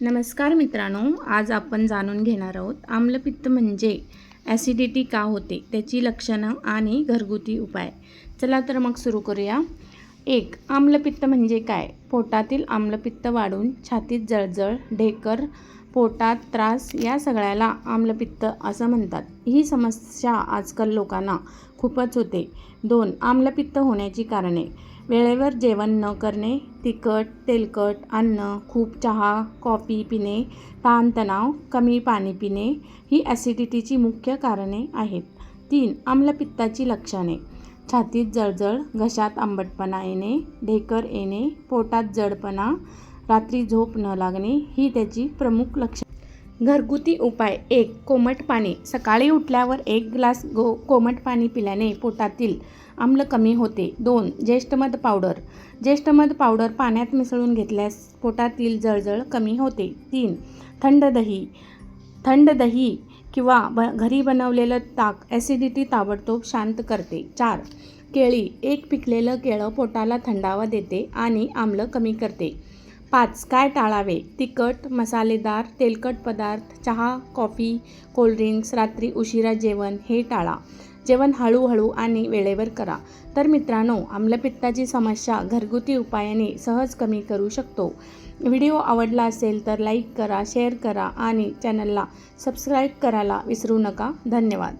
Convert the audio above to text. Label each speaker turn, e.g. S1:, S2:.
S1: नमस्कार मित्रांनो आज आपण जाणून घेणार आहोत आम्लपित्त म्हणजे ॲसिडिटी का होते त्याची लक्षणं आणि घरगुती उपाय. चला तर मग सुरू करूया. एक आम्लपित्त म्हणजे काय? पोटातील आम्लपित्त वाढून छातीत जळजळ ढेकर पोटात त्रास या सगळ्याला आम्लपित्त असं म्हणतात. ही समस्या आजकाल लोकांना खूपच होते. दोन आम्लपित्त होण्याची कारणे. वेळेवर जेवण न करणे तिखट तेलकट अन्न खूप चहा कॉफी पिणे ताणतणाव कमी पाणी पिणे ही ॲसिडिटीची मुख्य कारणे आहेत. तीन आम्लपित्ताची लक्षणे. छातीत जळजळ घशात आंबटपणा येणे ढेकर येणे पोटात जडपणा रात्री झोप न लागणे ही त्याची प्रमुख लक्ष घरगुती उपाय. एक कोमट पाणी. सकाळी उठल्यावर एक ग्लास गो कोमट पाणी पिल्याने पोटातील आम्ल कमी होते. दोन ज्येष्ठमध पावडर. ज्येष्ठमध पावडर पाण्यात मिसळून घेतल्यास पोटातील जळजळ कमी होते. तीन थंड दही. थंड दही किंवा ब घरी बनवलेलं ताक ॲसिडिटी ताबडतोब शांत करते. चार केळी. एक पिकलेलं केळं पोटाला थंडावा देते आणि आम्ल कमी करते. पाच काय टाळावे? तिखट मसालेदार तेलकट पदार्थ चहा कॉफी कोल्ड्रिंक्स रात्री उशिरा जेवण हे टाळा. जेवण हळूहळू आणि वेळेवर करा. तर मित्रांनो आम्लपित्ताची समस्या घरगुती उपायाने सहज कमी करू शकतो. व्हिडिओ आवडला असेल तर लाईक करा शेअर करा आणि चॅनलला सबस्क्राईब करायला विसरू नका. धन्यवाद.